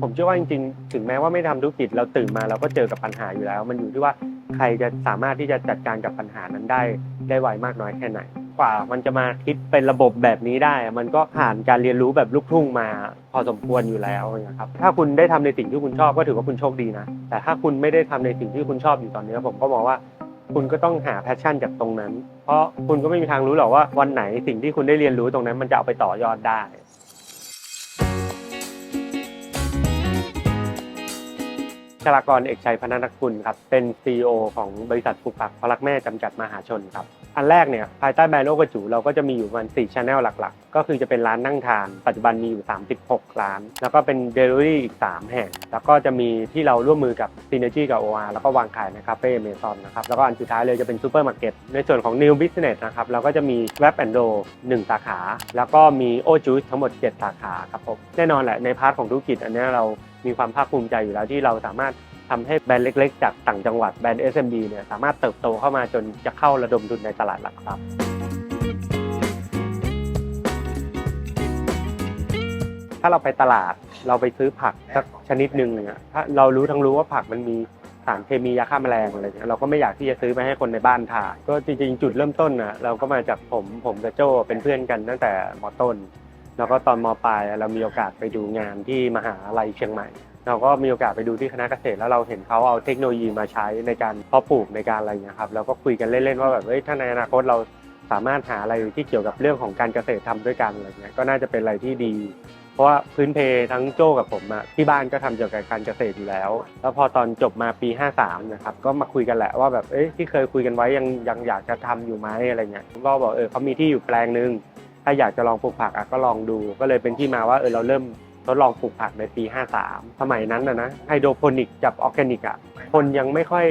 ผมเชื่อว่าจริงๆ ถึงแม้ว่าไม่ทำธุรกิจเราตื่นมาเราก็เจอกับปัญหาอยู่แล้ว มันอยู่ที่ว่าใครจะสามารถที่จะจัดการกับปัญหานั้นได้ได้ไวมากน้อยแค่ไหน กว่ามันจะมาคิดเป็นระบบแบบนี้ได้ มันก็ผ่านการเรียนรู้แบบลูกทุ่งมาพอสมควรอยู่แล้วนะครับถ้าคุณได้ทำในสิ่งที่คุณชอบก็ถือว่าคุณโชคดีนะ แต่ถ้าคุณไม่ได้ทำในสิ่งที่คุณชอบอยู่ตอนนี้ผมก็มองว่าคุณก็ต้องหาแพชชั่นจากตรงนั้น เพราะคุณก็ไม่มีทางรู้หรอกว่าวันไหนสิ่งที่คุณได้เรียนรู้ตรงนั้น มันจะเอาไปต่อยอดได้ ชลากรเอกชัยพนันกุลครับเป็น CEO ของบริษัทปลูกผักพลักแม่จำกัดมหาชนครับอันแรกเนี่ยภายใต้แบรนด์โลกระจูเราก็จะมีอยู่ประมาณ4ช anel หลักๆ ก็คือจะเป็นร้านนั่งทาน ปัจจุบันมีอยู่ 36 ร้าน แล้วก็เป็น Delivery อีก 3 แห่ง แล้วก็จะมีที่เราร่วมมือกับ Synergy กับ OR แล้วก็วางขายในคาเฟ่เมซอนนะครับแล้วก็อันสุดท้ายเลยจะเป็นซูเปอร์มาร์เก็ตในส่วนของ New Business นะครับเราก็จะมีแ Web and Do 1สาขา แล้วก็มี O Juice ทั้งหมด 7 สาขาครับผมแน่นอนแหละในพาร์ทของธุรกิจอันนี้เรา มีความภาคภูมิใจอยู่แล้วที่เราสามารถทำให้แบรนด์เล็ก ๆ จากต่างจังหวัดแบรนด์ SMB เนี่ยสามารถเติบโตเข้ามาจนจะเข้าระดมทุนในตลาดหลักทรัพย์ถ้าเราไปตลาดเราไปซื้อผักสักชนิดหนึ่งเนี่ยถ้าเรารู้ทั้งรู้ว่าผักมันมีสารเคมียาฆ่าแมลงอะไรเงี้ยเราก็ไม่อยากที่จะซื้อไปให้คนในบ้านทานก็จริงๆ จุดเริ่มต้นน่ะเราก็มาจากผมผมกับโจเป็นเพื่อนกันตั้งแต่มต้น แล้วก็ตอนมปลายเรามีโอกาสไปดูงานที่มหาลัยเชียงใหม่ เราก็มีโอกาสไปดูที่คณะเกษตรแล้วเราเห็นเขาเอาเทคโนโลยีมาใช้ในการเพาะปลูกในการอะไรเงี้ยครับเราก็คุยกันเล่นๆว่าแบบเฮ้ยถ้าในอนาคตเราสามารถหาอะไรที่เกี่ยวกับเรื่องของการเกษตรทำด้วยกันอะไรเงี้ยก็น่าจะเป็นอะไรที่ดี เพราะว่าพื้นเพทั้งโจ้กับผมอะที่บ้านก็ทำเกี่ยวกับการเกษตรอยู่แล้ว แล้วพอตอนจบมาปี 53นะครับก็มาคุยกันแหละว่าแบบเอ้ยที่เคยคุยกันไว้ยังยังอยากจะทำอยู่ไหมอะไรเงี้ยก็บอกเออเขามีที่อยู่แปลงหนึ่ง ถ้าอยากจะลองปลูกผักอะก็ลองดู ก็เลยเป็นที่มาว่าเออเราเริ่มทดลองปลูกผักในปี 53 สมัยนั้นนะนะไฮโดรโปนิกกับออร์แกนิกอะคนยังไม่ค่อย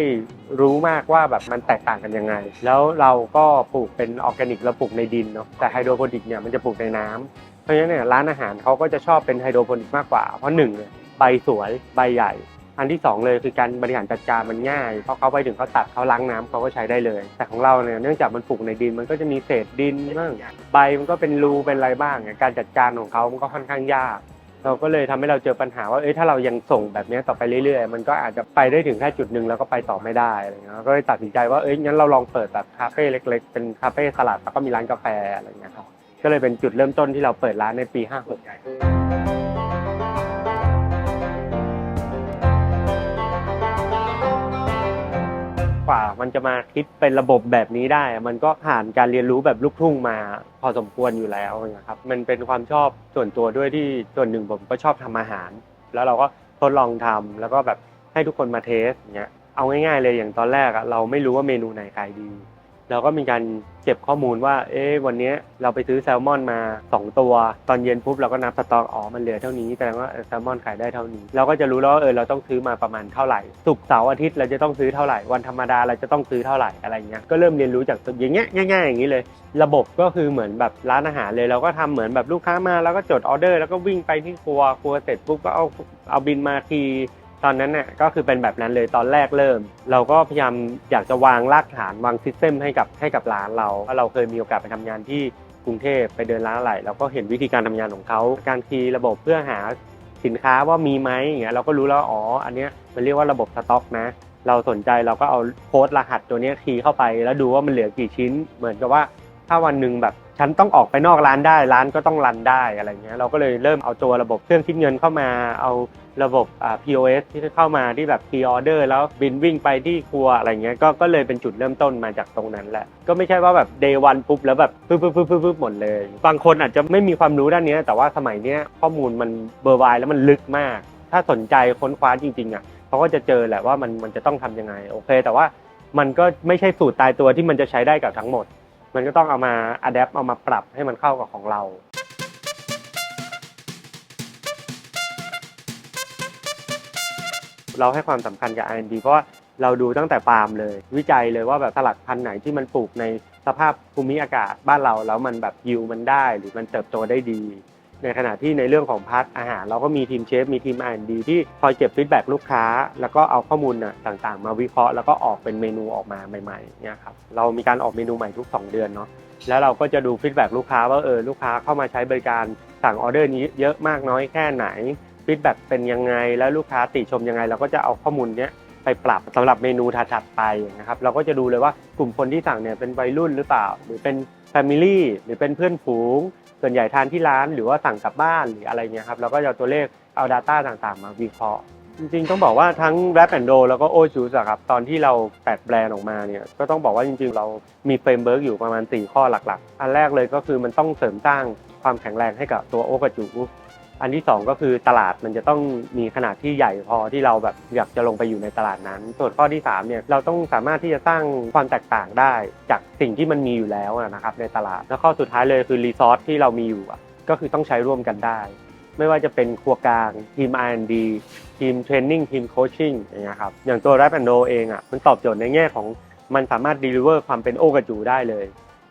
รู้มากว่าแบบมันแตกต่างกันยังไง แล้วเราก็ปลูกเป็นออร์แกนิกเราปลูกในดินเนาะแต่ไฮโดรโปนิกเนี่ยมันจะปลูกในน้ำเพราะฉะนั้นเนี่ยร้านอาหารเขาก็จะชอบเป็นไฮโดรโปนิกมากกว่า เพราะหนึ่งใบสวยใบใหญ่ อันที่สองเลยคือการบริหารจัดการมันง่ายเพราะเขาไปถึงเขาตัดเขาล้างน้ำเขาก็ใช้ได้เลย แต่ของเราเนี่ยเนื่องจากมันปลูกในดินมันก็จะมีเศษดินบ้างใบมันก็เป็นรูเป็นอะไรบ้างการจัดการของเขามันก็ค่อนข้างยากเราก็เลยทำให้เราเจอปัญหาว่าเอ้ยถ้าเรายังส่งแบบนี้ต่อไปเรื่อยๆ มันก็อาจจะไปได้ถึงแค่จุดหนึ่งแล้วก็ไปต่อไม่ได้อะไรเงี้ยก็เลยตัดสินใจว่าเอ้ยงั้นเราลองเปิดแบบคาเฟ่เล็ก ๆ เป็นคาเฟ่สลัดแล้วก็มีร้านกาแฟอะไรเงี้ยครับก็เลยเป็นจุดเริ่มต้นที่เราเปิดร้านในปี 56 กว่ามันจะมาคิดเป็นระบบแบบนี้ได้ มันก็ผ่านการเรียนรู้แบบลูกทุ่งมาพอสมควรอยู่แล้วนะครับมันเป็นความชอบส่วนตัวด้วยที่ส่วนหนึ่งผมก็ชอบทำอาหาร แล้วเราก็ทดลองทำแล้วก็แบบให้ทุกคนมาเทสอย่างเงี้ยเอาง่ายๆเลยอย่างตอนแรกอะเราไม่รู้ว่าเมนูไหนขายดี เราก็มีการเก็บข้อมูลว่า เอ๊ะวันนี้เราไปซื้อแซลมอนมา 2 ตัว ตอนเย็นปุ๊บเราก็นับสต็อกอ๋อมันเหลือเท่านี้แสดงว่าแซลมอนขายได้เท่านี้ เราก็จะรู้แล้วว่าเออเราต้องซื้อมาประมาณเท่าไหร่ศุกร์เสาร์อาทิตย์เราจะต้องซื้อเท่าไหร่วันธรรมดาเราจะต้องซื้อเท่าไหร่อะไรเงี้ยก็เริ่มเรียนรู้จากอย่างเงี้ยง่ายๆอย่างนี้เลย ระบบก็คือเหมือนแบบร้านอาหารเลยเราก็ทำเหมือนแบบลูกค้ามาแล้วก็จดออเดอร์แล้วก็วิ่งไปที่ครัวครัวเสร็จปุ๊บก็เอาเอาบินมาที ตอนนั้นเนี่ยก็คือเป็นแบบนั้นเลยตอนแรกเริ่ม เราก็พยายามอยากจะวางรากฐานวางซิสเต็มให้กับให้กับร้านเราเพราะเราเคยมีโอกาสไปทำงานที่กรุงเทพไปเดินร้านอะไหล่เราก็เห็นวิธีการทำงานของเขาการคีย์ระบบเพื่อหาสินค้าว่ามีไหมอย่างเงี้ยเราก็รู้แล้วอ๋ออันเนี้ยมันเรียกว่าระบบสต็อกนะเราสนใจเราก็เอาโค้ดรหัสตัวนี้คีย์เข้าไป แล้วดูว่ามันเหลือกี่ชิ้น เหมือนกับว่าถ้าวันหนึ่งแบบฉันต้องออกไปนอกร้านได้ร้านก็ต้องรันได้อะไรเงี้ยเราก็เลยเริ่มเอาตัวระบบเครื่องคิดเงินเข้ามาเอา ระบบ POS ที่เข้ามาที่แบบ pre order แล้วบินวิ่งไปที่ครัวอะไรเงี้ยก็ก็เลยเป็นจุดเริ่มต้นมาจากตรงนั้นแหละ ก็ไม่ใช่ว่าแบบ day one ปุ๊บแล้วแบบปึ๊บปึ๊บปึ๊บปึ๊บหมดเลย บางคนอาจจะไม่มีความรู้ด้านนี้แต่ว่าสมัยเนี้ยข้อมูลมันเบอร์ไวแล้วมันลึกมาก ถ้าสนใจค้นคว้าจริงๆอะเขาก็จะเจอแหละว่ามันมันจะต้องทำยังไงโอเค แต่ว่ามันก็ไม่ใช่สูตรตายตัวที่มันจะใช้ได้กับทั้งหมด มันก็ต้องเอามาอัดแอปเอามาปรับให้มันเข้ากับของเรา เราให้ความสำคัญกับ R&D เพราะว่าเราดูตั้งแต่ฟาร์มเลย วิจัยเลยว่าแบบสลัดพันธุ์ไหนที่มันปลูกในสภาพภูมิอากาศบ้านเราแล้วมันแบบยิวมันได้หรือมันเติบโตได้ดี ในขณะที่ในเรื่องของพาร์ทอาหาร เราก็มีทีมเชฟมีทีม R&D ที่คอยเก็บฟีดแบ็ลูกค้า แล้วก็เอาข้อมูลน่ะต่างๆ มาวิเคราะห์แล้วก็ออกเป็นเมนูออกมาใหม่ๆเนี่ยครับเรามีการออกเมนูใหม่ทุก 2 เดือนเนาะแล้วเราก็จะดูฟีดแบ็ลูกค้าว่าเออลูกค้าเข้ามาใช้บริการสั่งออเดอร์นี้เยอะมากน้อยแค่ไหน ฟีดแบ็กเป็นยังไง แล้วลูกค้าติชมยังไง เราก็จะเอาข้อมูลเนี้ยไปปรับสำหรับเมนูถัดๆไปนะครับเราก็จะดูเลยว่ากลุ่มคนที่สั่งเนี่ยเป็นวัยรุ่นหรือเปล่า หรือเป็นแฟมิลี่หรือเป็นเพื่อนฝูง ส่วนใหญ่ทานที่ร้านหรือว่าสั่งกลับบ้านหรืออะไรเงี้ยครับเราก็จะเอาตัวเลขเอา Data ต่างๆ มาวิเคราะห์จริงๆต้องบอกว่าทั้ง Rap and Roll แล้วก็ o j u i c e ครับตอนที่เราแตกแบรนด์ออกมาเนี่ยก็ต้องบอกว่าจริงๆ เรามีเฟรมเบิร์กอยู่ประมาณ 4 ข้อหลักๆ อันแรกเลยก็คือมันต้องเสริมสร้างความแข็งแรงให้กับตัวโอกระจู อันที่ 2 ก็คือตลาดมันจะต้องมีขนาดที่ใหญ่พอที่เราแบบอยากจะลงไปอยู่ในตลาดนั้น ส่วนข้อที่3เนี่ยเราต้องสามารถที่จะสร้างความแตกต่างได้จากสิ่งที่มันมีอยู่แล้วนะครับในตลาดแล้วข้อสุดท้ายเลยคือรีซอสที่เรามีอยู่ก็คือต้องใช้ร่วมกันได้ ไม่ว่าจะเป็นครัวกลางทีม R&D ทีมเทรนนิ่งทีมโคชชิ่งอย่างเงี้ยครับอย่างตัว Rap and o เองอะมันตอบโจทย์ในแง่ของมันสามารถ deliver ความเป็นโอกระจูได้เลย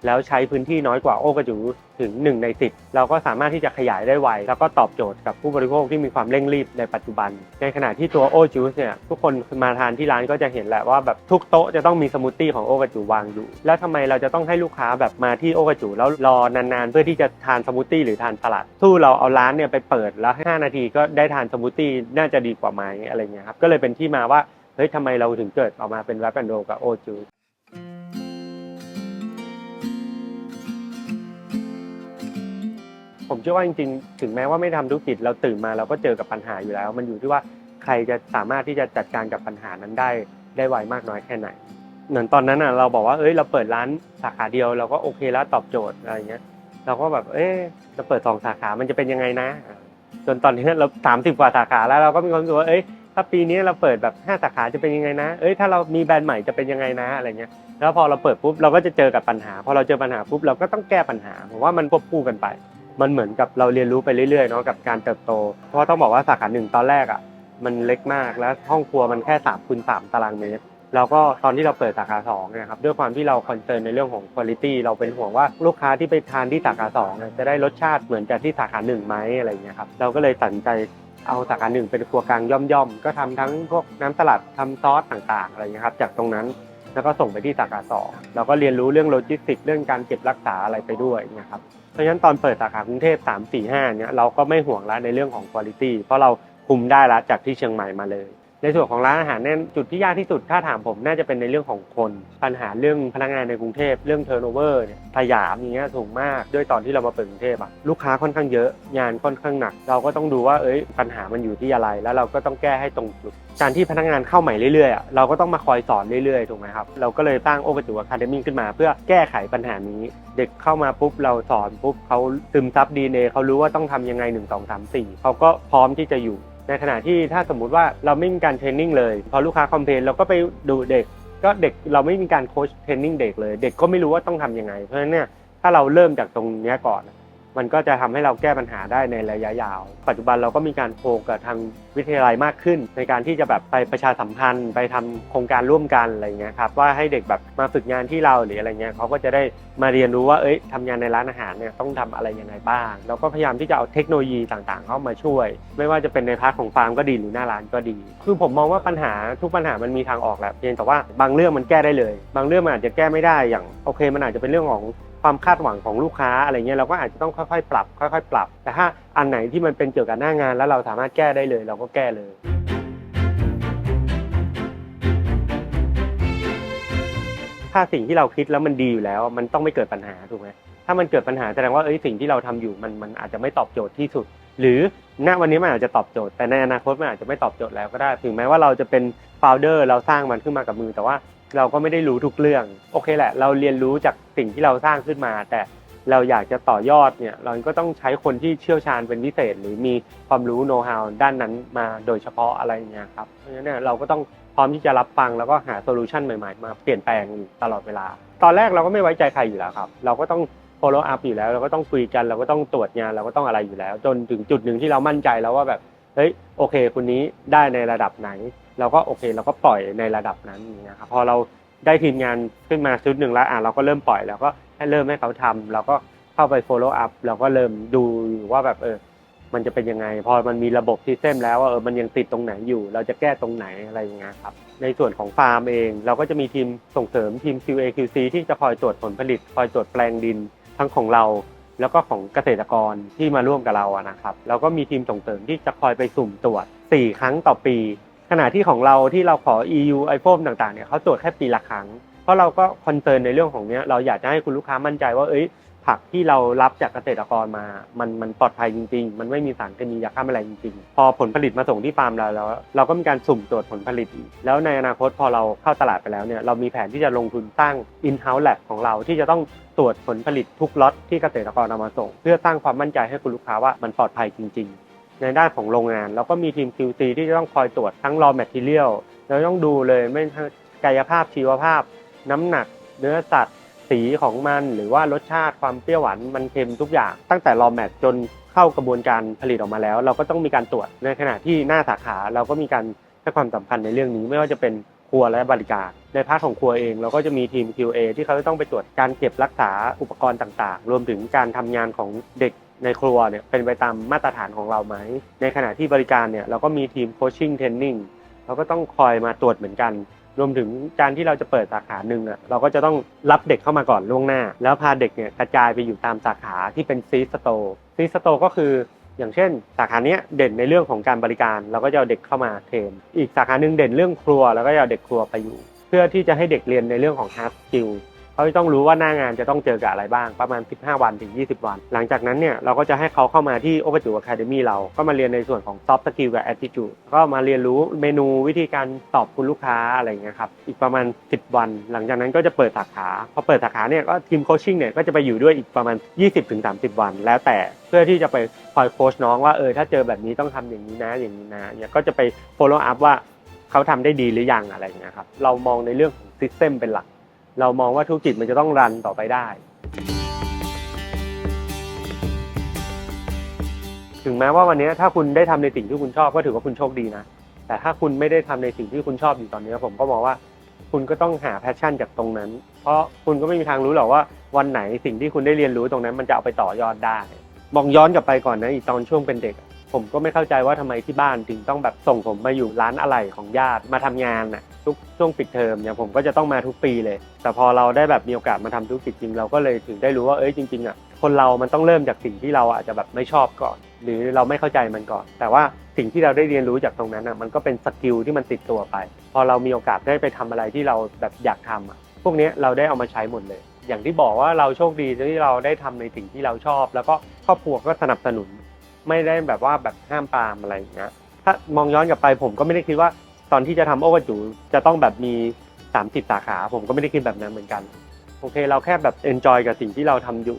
แล้วใช้พื้นที่น้อยกว่าโอกระจูถึง 1 ใน 10 เราก็สามารถที่จะขยายได้ไว แล้วก็ตอบโจทย์กับผู้บริโภคที่มีความเร่งรีบในปัจจุบัน ในขณะที่ตัวโอจูสเนี่ยทุกคนมาทานที่ร้านก็จะเห็นแหละว่าแบบทุกโต๊ะจะต้องมีสมูทตี้ของโอกระจูวางอยู่ แล้วทำไมเราจะต้องให้ลูกค้าแบบมาที่โอกระจูแล้วรอนานๆ เพื่อที่จะทานสมูทตี้หรือทานสลัดสู้เราเอาร้านเนี่ยไปเปิดแล้ว5นาทีก็ได้ทานสมูทตี้น่าจะดีกว่าไหมอะไรเงี้ยครับก็เลยเป็นที่มาว่าเฮ้ยทำไมเราถึงเกิดออกมาเป็น Rap and Roll กับโอจู เชื่อว่าจริงๆ ถึงแม้ว่าไม่ทำธุรกิจเราตื่นมาเราก็เจอกับปัญหาอยู่แล้ว มันอยู่ที่ว่าใครจะสามารถที่จะจัดการกับปัญหานั้นได้ได้ไวมากน้อยแค่ไหน เหมือนตอนนั้นอะเราบอกว่าเอ้ยเราเปิดร้านสาขาเดียวเราก็โอเคแล้วตอบโจทย์อะไรเงี้ยเราก็แบบเอ๊ะเราเปิดสองสาขามันจะเป็นยังไงนะ จนตอนนี้เราสามสิบกว่าสาขาแล้วเราก็มีความรู้สึกว่าเอ้ยถ้าปีนี้เราเปิดแบบห้าสาขาจะเป็นยังไงนะ เอ้ยถ้าเรามีแบรนด์ใหม่จะเป็นยังไงนะอะไรเงี้ย แล้วพอเราเปิดปุ๊บเราก็จะเจอกับปัญหา พอเราเจอปัญหาปุ๊บเราก็ต้องแก้ปัญหา ผมว่ามันควบคู่กันไป มันเหมือนกับเราเรียนรู้ไปเรื่อยๆเนาะกับการเติบโต เพราะต้องบอกว่าสาขาหนึ่งตอนแรกอะมันเล็กมากแล้วห้องครัวมันแค่3ามคูณสตารางเมตรแล้วก็ตอนที่เราเปิดสาขา2นี่ยครับด้วยความที่เราคอนเซิร์นในเรื่องของคุณภาพเราเป็นห่วงว่าลูกค้าที่ไปทานที่สาขา2เนี่ยจะได้รสชาติเหมือนกับที่สาขาหนึ่งไหมอะไรเงี้ยครับเราก็เลยตัดสินใจเอาสาขาหนึ่งเป็นครัวกลางย่อมๆ ก็ทำทั้งพวกน้ำสลัดทำซอสต่างๆอะไรเงี้ยครับจากตรงนั้น แล้วก็ส่งไปที่สาขาสองเราก็เรียนรู้เรื่องโลจิสติกเรื่องการเก็บรักษาอะไรไปด้วยนะครับเพราะฉะนั้นตอนเปิดสาขากรุงเทพ3 4 5เนี่ยเราก็ไม่ห่วงแล้วในเรื่องของคุณภาพเพราะเราคุมได้ละจากที่เชียงใหม่มาเลย ในส่วนของร้านอาหารเนี่ยจุดที่ยากที่สุดถ้าถามผมน่าจะเป็นในเรื่องของคน ปัญหาเรื่องพนักงานในกรุงเทพเรื่องเทอร์โนเวอร์เนี่ยสยามอย่างเงี้ยสูงมากด้วยตอนที่เรามาเปิดกรุงเทพอะลูกค้าค่อนข้างเยอะงานค่อนข้างหนัก เราก็ต้องดูว่าเอ้ยปัญหามันอยู่ที่อะไร แล้วเราก็ต้องแก้ให้ตรงจุดการที่พนักงานเข้าใหม่เรื่อยๆอะเราก็ต้องมาคอยสอนเรื่อยๆถูกไหมครับเราก็เลยสร้างโอเปอร์จูอะคาเดมี่ขึ้นมา เพื่อแก้ไขปัญหานี้ เด็กเข้ามาปุ๊บเราสอนปุ๊บเขาซึมซับดีเนเขารู้ว่าต้องทำยังไง1 2 3 4เขาก็พร้อมที่จะอยู่ ในขณะที่ถ้าสมมุติว่าเราไม่มีการเทรนนิ่งเลยพอลูกค้าคอมเพลนเราก็ไปดูเด็ก ก็เด็กเราไม่มีการโค้ชเทรนนิ่งเด็กเลย เด็กก็ไม่รู้ว่าต้องทำยังไง เพราะฉะนั้นเนี่ยถ้าเราเริ่มจากตรงเนี้ยก่อน มันก็จะทำให้เราแก้ปัญหาได้ในระยะยาว ปัจจุบันเราก็มีการโคกับทางวิทยาลัยมากขึ้น ในการที่จะแบบไปประชาสัมพันธ์ไปทำโครงการร่วมกันอะไรเงี้ยครับว่าให้เด็กแบบมาฝึกงานที่เราหรืออะไรเงี้ยเขาก็จะได้มาเรียนรู้ว่าเอ้ยทำงานในร้านอาหารเนี่ยต้องทำอะไรยังไงบ้างแล้วก็พยายามที่จะเอาเทคโนโลยีต่างๆ เข้ามาช่วย ไม่ว่าจะเป็นในพาร์ทของฟาร์มก็ดีหรือหน้าร้านก็ดี คือผมมองว่าปัญหาทุกปัญหามันมีทางออกแหละเพียงแต่ว่าบางเรื่องมันแก้ได้เลย บางเรื่องมันอาจจะแก้ไม่ได้อย่างโอเค มันอาจจะเป็นเรื่องของ ความคาดหวังของลูกค้าอะไรเงี้ยเราก็อาจจะต้องค่อยๆ ปรับ ค่อย ๆ ปรับ แต่ถ้าอันไหนที่มันเป็นเกี่ยวกับหน้างาน แล้วเราสามารถแก้ได้เลย เราก็แก้เลยถ้าสิ่งที่เราคิดแล้วมันดีอยู่แล้ว มันต้องไม่เกิดปัญหาถูกไหมถ้ามันเกิดปัญหาแสดงว่าเอ้ยสิ่งที่เราทำอยู่มันมันอาจจะไม่ตอบโจทย์ที่สุด หรือณวันนี้มันอาจจะตอบโจทย์แต่ในอนาคตมันอาจจะไม่ตอบโจทย์แล้วก็ได้ ถึงแม้ว่าเราจะเป็น ลเดอร์เราสร้างมันขึ้นมากับมือ แต่ว่าเราก็ไม่ได้รู้ทุกเรื่อง โอเคแหละ เราเรียนรู้จากสิ่งที่เราสร้างขึ้นมา แต่เราอยากจะต่อยอดเนี่ย เราก็ต้องใช้คนที่เชี่ยวชาญเป็นพิเศษ หรือมีความรู้โน้ตฮาวด้านนั้นมาโดยเฉพาะอะไรเงี้ยครับ เพราะฉะนั้นเนี่ยเราก็ต้องพร้อมที่จะรับฟังแล้วก็หาโซลูชันใหม่ๆ มาเปลี่ยนแปลงตลอดเวลา ตอนแรกเราก็ไม่ไว้ใจใครอยู่แล้วครับ เราก็ต้อง follow up อยู่แล้ว เราก็ต้องคุยกัน เราก็ต้องตรวจงาน เราก็ต้องอะไรอยู่แล้ว จนถึงจุดหนึ่งที่เรามั่นใจแล้วว่าแบบ เฮ้ยโอเคคนนี้ได้ในระดับไหน เราก็โอเคเราก็ปล่อยในระดับนั้นอย่างเงี้ยครับพอเราได้ทีมงานขึ้นมาชุดหนึ่งแล้วอะเราก็เริ่มปล่อยแล้วก็ให้เริ่มให้เขาทำเราก็เข้าไป follow up เราก็เริ่มดูว่าแบบเออมันจะเป็นยังไง พอมันมีระบบซิสเต็มแล้วว่าเออมันยังติดตรงไหนอยู่ เราจะแก้ตรงไหนอะไรอย่างเงี้ยครับในส่วนของฟาร์มเอง เราก็จะมีทีมส่งเสริมทีม QA QC ที่จะคอยตรวจผลผลิต คอยตรวจแปลงดินทั้งของเรา แล้วก็ของเกษตรกรที่มาร่วมกับเราอะนะครับแล้วก็มีทีมส่งเสริมที่จะคอยไปสุ่มตรวจ 4 ครั้งต่อปี ขณะที่ของเราที่เราขอ EU IFOAM ต่างๆเนี่ยเขาตรวจแค่ปีละครั้ง เพราะเราก็คอนเซิร์นในเรื่องของเนี้ยเราอยากจะให้คุณลูกค้ามั่นใจว่าเอ้ย ผักที่เรารับจากเกษตรกรมา มันมันปลอดภัยจริง ๆ มันไม่มีสารเคมียาฆ่าแมลงจริงๆ พอผลผลิตมาส่งที่ฟาร์มเราแล้ว เราก็มีการสุ่มตรวจผลผลิต แล้วในอนาคตพอเราเข้าตลาดไปแล้วเนี่ย เรามีแผนที่จะลงทุนสร้าง in-house lab ของเราที่จะต้องตรวจผลผลิตทุกล็อตที่เกษตรกรเอามาส่ง เพื่อสร้างความมั่นใจให้คุณลูกค้าว่ามันปลอดภัยจริง ๆ ในด้านของโรงงานเราก็มีทีม QC ที่จะต้องคอยตรวจทั้ง raw material เราต้องดูเลยไม่กายภาพชีวภาพ น้ำหนัก เนื้อสัตว์ สีของมันหรือว่ารสชาติความเปรี้ยวหวานมันเค็มทุกอย่าง ตั้งแต่รอแมทจนเข้ากระบวนการผลิตออกมาแล้ว เราก็ต้องมีการตรวจในขณะที่หน้าสาขาเราก็มีการให้ความสำคัญในเรื่องนี้ไม่ว่าจะเป็นครัวและบริการ ในพาร์ทของครัวเอง เราก็จะมีทีม QA ที่เขาจะต้องไปตรวจการเก็บรักษาอุปกรณ์ต่างๆ รวมถึงการทำงานของเด็กในครัวเนี่ยเป็นไปตามมาตรฐานของเราไหม ในขณะที่บริการเนี่ยเราก็มีทีมโคชชิ่งเทรนนิ่งเราก็ต้องคอยมาตรวจเหมือนกัน รวมถึงการที่เราจะเปิดสาขาหนึ่งอะเราก็จะต้องรับเด็กเข้ามาก่อนล่วงหน้า แล้วพาเด็กเนี่ยกระจายไปอยู่ตามสาขาที่เป็นซีสโตซีสโตก็คืออย่างเช่น สาขาเนี้ยเด่นในเรื่องของการบริการ เราก็จะเอาเด็กเข้ามาเทรนอีกสาขาหนึ่งเด่นเรื่องครัว แล้วก็จะเอาเด็กครัวไปอยู่ เพื่อที่จะให้เด็กเรียนในเรื่องของ hard skill เขาจะต้องรู้ว่าหน้างานจะต้องเจอกับอะไรบ้างประมาณ 15 วันถึง 20 วัน หลังจากนั้นเนี่ยเราก็จะให้เขาเข้ามาที่โอเ r จู Academy เราก็มาเรียนในส่วนของ soft skill กับ attitude ก็มาเรียนรู้เมนูวิธีการตอบคุณลูกค้าอะไรเงี้ยครับอีกประมาณ 10 วัน หลังจากนั้นก็จะเปิดสาขาพอเปิดสาขาเนี่ยก็ทีมโคชชิ่งเนี่ยก็จะไปอยู่ด้วยอีกประมาณ 20-30 วัน แล้วแต่เพื่อที่จะไปคอยโค้ชน้องว่าเออถ้าเจอแบบนี้ต้องทำอย่างนี้นะอย่างนี้นะเนี่ยก็จะไป follow up ว่าเขาทำได้ดีหรือยังอะไรเงี้ยครับเรามองในเรื่องของ system เป็นหลัก เรามองว่าธุรกิจมันจะต้องรันต่อไปได้ ถึงแม้ว่าวันนี้ถ้าคุณได้ทำในสิ่งที่คุณชอบก็ถือว่าคุณโชคดีนะ แต่ถ้าคุณไม่ได้ทำในสิ่งที่คุณชอบอยู่ตอนนี้ผมก็มองว่าคุณก็ต้องหาแพชชั่นจากตรงนั้น เพราะคุณก็ไม่มีทางรู้หรอกว่าวันไหนสิ่งที่คุณได้เรียนรู้ตรงนั้น มันจะเอาไปต่อยอดได้ มองย้อนกลับไปก่อนนะอีกตอนช่วงเป็นเด็ก ผมก็ไม่เข้าใจว่าทำไมที่บ้านถึงต้องแบบส่งผมมาอยู่ร้านอะไหล่ของญาติมาทำงานน่ะทุกช่วงปิดเทอมเนี่ยผมก็จะต้องมาทุกปีเลย แต่พอเราได้แบบมีโอกาสมาทำธุรกิจจริง เราก็เลยถึงได้รู้ว่าเอ้ยจริงๆอะคนเรามันต้องเริ่มจากสิ่งที่เราอาจจะแบบไม่ชอบก่อน หรือเราไม่เข้าใจมันก่อน แต่ว่าสิ่งที่เราได้เรียนรู้จากตรงนั้นอะมันก็เป็นสกิลที่มันติดตัวไป พอเรามีโอกาสได้ไปทำอะไรที่เราแบบอยากทำอะพวกนี้เราได้เอามาใช้หมดเลย อย่างที่บอกว่าเราโชคดีที่เราได้ทำในสิ่งที่เราชอบ แล้วก็ครอบครัวก็สนับสนุน ไม่ได้แบบว่าแบบห้ามปรามอะไรอย่างเงี้ยถ้ามองย้อนกลับไปผมก็ไม่ได้คิดว่าตอนที่จะทำโอเวอร์จูจะต้องแบบมี 30 สาขา ผมก็ไม่ได้คิดแบบนั้นเหมือนกัน โอเคเราแค่แบบเอนจอยกับสิ่งที่เราทำอยู่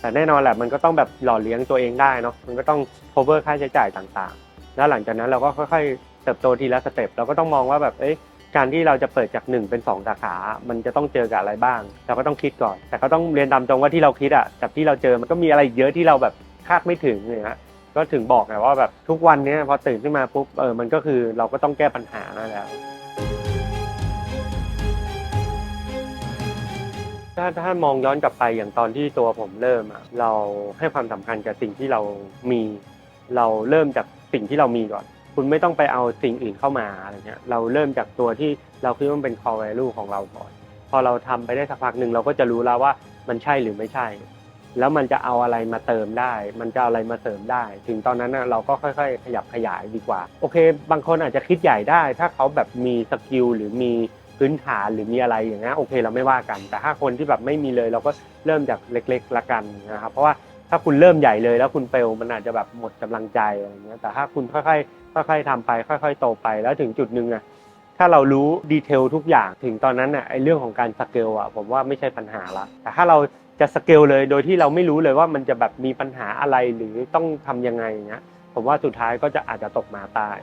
แต่แน่นอนแหละมันก็ต้องแบบหล่อเลี้ยงตัวเองได้เนาะมันก็ต้อง cover ค่าใช้จ่ายต่างๆ แล้วหลังจากนั้นเราก็ค่อยๆเติบโตทีละสเต็ปเราก็ต้องมองว่าแบบเอ้ยการที่เราจะเปิดจาก 1 เป็น 2 สาขา มันจะต้องเจอกับอะไรบ้าง เราก็ต้องคิดก่อน แต่ก็ต้องเรียนตามตรงว่าที่เราคิดอะกับที่เราเจอมันก็มีอะไรเยอะที่เราแบบคาดไม่ถึงเนี่ยฮะ ก็ถึงบอกไงว่าแบบทุกวันเนี้ยพอตื่นขึ้นมาปุ๊บเออมันก็คือเราก็ต้องแก้ปัญหาแล้ว ถ้าถ้ามองย้อนกลับไปอย่างตอนที่ตัวผมเริ่มอะเราให้ความสำคัญกับสิ่งที่เรามี เราเริ่มจากสิ่งที่เรามีก่อน คุณไม่ต้องไปเอาสิ่งอื่นเข้ามาอะไรเงี้ยเราเริ่มจากตัวที่เราคิดว่ามันเป็น core value ของเราก่อน พอเราทำไปได้สักพักหนึ่งเราก็จะรู้แล้วว่ามันใช่หรือไม่ใช่ แล้วมันจะเอาอะไรมาเติมได้ มันจะเอาอะไรมาเสริมได้ ถึงตอนนั้นนะเราก็ค่อย ๆ ขยับขยายดีกว่า โอเค บางคนอาจจะคิดใหญ่ได้ ถ้าเขาแบบมีสกิลหรือมีพื้นฐานหรือมีอะไรอย่างเงี้ยโอเคเราไม่ว่ากัน แต่ถ้าคนที่แบบไม่มีเลยเราก็เริ่มจากเล็กๆละกันนะครับ เพราะว่าถ้าคุณเริ่มใหญ่เลยแล้วคุณเฟลมันอาจจะแบบหมดกำลังใจอะไรเงี้ยแต่ถ้าคุณค่อยๆค่อยๆทำไป ค่อย ๆ โตไปแล้วถึงจุดหนึ่งอะถ้าเรารู้ดีเทลทุกอย่างถึงตอนนั้นน่ะไอ้เรื่องของการสเกลอะผมว่าไม่ใช่ปัญหาละแต่ถ้าเรา จะสเกลเลยโดยที่เราไม่รู้เลยว่ามันจะแบบมีปัญหาอะไรหรือต้องทำยังไงเงี้ยผมว่าสุดท้ายก็จะอาจจะตกมาตาย